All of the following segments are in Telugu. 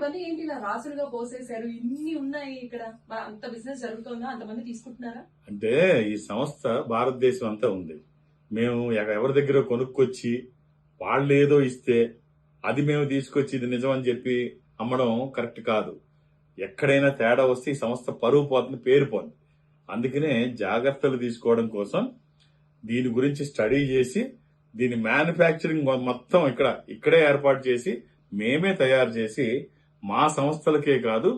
ఇవన్నీ ఏంటి ఇలా రాసులుగా పోసేశారు? ఇన్ని ఉన్నాయి ఇక్కడ. అంత బిజినెస్ జరుగుతుందా? అంతమంది తీసుకుంటున్నారా? అంటే ఈ సంస్థ భారతదేశం అంతా ఉంది. మేము ఎవరి దగ్గర కొనుక్కొచ్చి వాళ్ళు ఏదో ఇస్తే అది మేము తీసుకొచ్చి ఇది నిజం అని చెప్పి అమ్మడం కరెక్ట్ కాదు. ఎక్కడైనా తేడా వస్తే ఈ సంస్థ పరువు పోతుంది పేరు పోతుంది. అందుకనే జాగ్రత్తలు తీసుకోవడం కోసం దీని గురించి స్టడీ చేసి దీని మ్యానుఫ్యాక్చరింగ్ మొత్తం ఇక్కడ ఇక్కడే ఏర్పాటు చేసి మేమే తయారు చేసి మా సంస్థలకే కాదు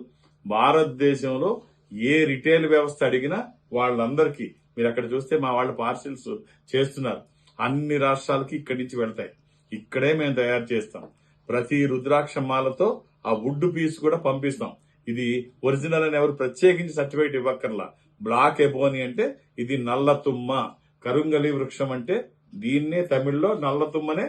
భారతదేశంలో ఏ రిటైల్ వ్యవస్థ అడిగినా వాళ్ళందరికీ మీరు అక్కడ చూస్తే మా వాళ్ళు పార్సిల్స్ చేస్తున్నారు. అన్ని రాష్ట్రాలకి ఇక్కడి నుంచి వెళ్తాయి. ఇక్కడే మేము తయారు చేస్తాం. ప్రతి రుద్రాక్ష మాలతో ఆ వుడ్ పీస్ కూడా పంపిస్తాం. ఇది ఒరిజినల్ అని ఎవరు ప్రత్యేకించి సర్టిఫికేట్ ఇవ్వక్కర్లా. బ్లాక్ ఎబోని అంటే ఇది నల్ల తుమ్మ కరుంగలి వృక్షం అంటే దీన్నే తమిళ్ళో నల్ల తుమ్మనే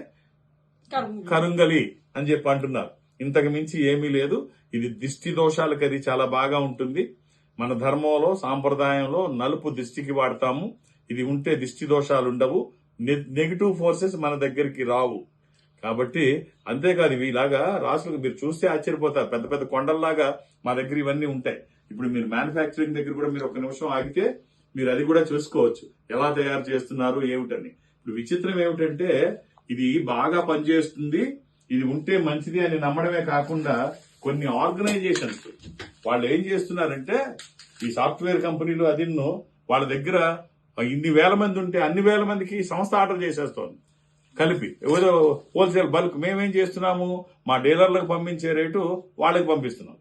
కరుంగలి. కరుంగలి అని చెప్పి అంటున్నారు. ఇంతకు మించి ఏమీ లేదు. ఇది దిష్టి దోషాలకు అది చాలా బాగా ఉంటుంది. మన ధర్మంలో సాంప్రదాయంలో నలుపు దిష్టికి వాడతాము. ఇది ఉంటే దిష్టి దోషాలు ఉండవు. నె- నెగిటివ్ ఫోర్సెస్ మన దగ్గరికి రావు. కాబట్టి అంతేకాదు ఇవి ఇలాగా రాసులకు మీరు చూస్తే ఆశ్చర్యపోతారు. పెద్ద పెద్ద కొండల్లాగా మా దగ్గర ఇవన్నీ ఉంటాయి. ఇప్పుడు మీరు మ్యానుఫ్యాక్చరింగ్ దగ్గర కూడా మీరు ఒక నిమిషం ఆగితే మీరు అది కూడా చూసుకోవచ్చు. ఎలా తయారు చేస్తున్నారు ఏమిటని. ఇప్పుడు విచిత్రం ఏమిటంటే ఇది బాగా పనిచేస్తుంది. ఇది ఉంటే మంచిది అని నమ్మడమే కాకుండా కొన్ని ఆర్గనైజేషన్స్ వాళ్ళు ఏం చేస్తున్నారంటే ఈ సాఫ్ట్వేర్ కంపెనీలు అదిన్నో వాళ్ళ దగ్గర ఇన్ని వేల మంది ఉంటే అన్ని వేల మందికి సంస్థ ఆర్డర్ చేసేస్తోంది. కలిపి ఏదో హోల్సేల్ బల్క్ మేమేం చేస్తున్నాము? మా డీలర్లకు పంపించే రేటు వాళ్ళకి పంపిస్తున్నాం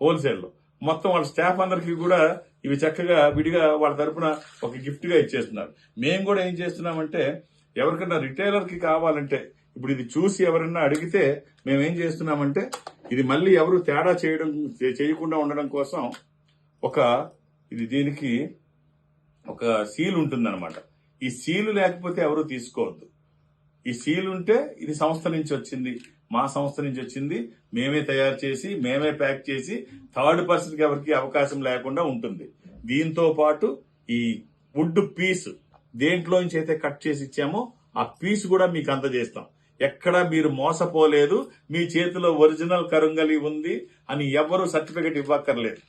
హోల్సేల్లో. మొత్తం వాళ్ళ స్టాఫ్ అందరికీ కూడా ఇవి చక్కగా విడిగా వాళ్ళ తరపున ఒక గిఫ్ట్గా ఇచ్చేస్తున్నారు. మేము కూడా ఏం చేస్తున్నామంటే ఎవరికైనా రిటైలర్కి కావాలంటే ఇప్పుడు ఇది చూసి ఎవరన్నా అడిగితే మేమేం చేస్తున్నామంటే ఇది మళ్ళీ ఎవరు తేడా చేయడం చేయకుండా ఉండడం కోసం ఒక ఇది దీనికి ఒక సీల్ ఉంటుందన్నమాట. ఈ సీలు లేకపోతే ఎవరు తీసుకోవద్దు. ఈ సీల్ ఉంటే ఇది సంస్థ నుంచి వచ్చింది. మా సంస్థ నుంచి వచ్చింది. మేమే తయారు చేసి మేమే ప్యాక్ చేసి థర్డ్ పర్సన్కి ఎవరికి అవకాశం లేకుండా ఉంటుంది. దీంతో పాటు ఈ వుడ్ పీస్ దేంట్లోంచి అయితే కట్ చేసి ఇచ్చామో ఆ పీస్ కూడా మీకు అందజేస్తాం. ఎక్కడ మీరు మోసపోలేదు మీ చేతిలో ఒరిజినల్ కరుంగలి ఉంది అని ఎవరు సర్టిఫికెట్ ఇవ్వక్కర్లేదు.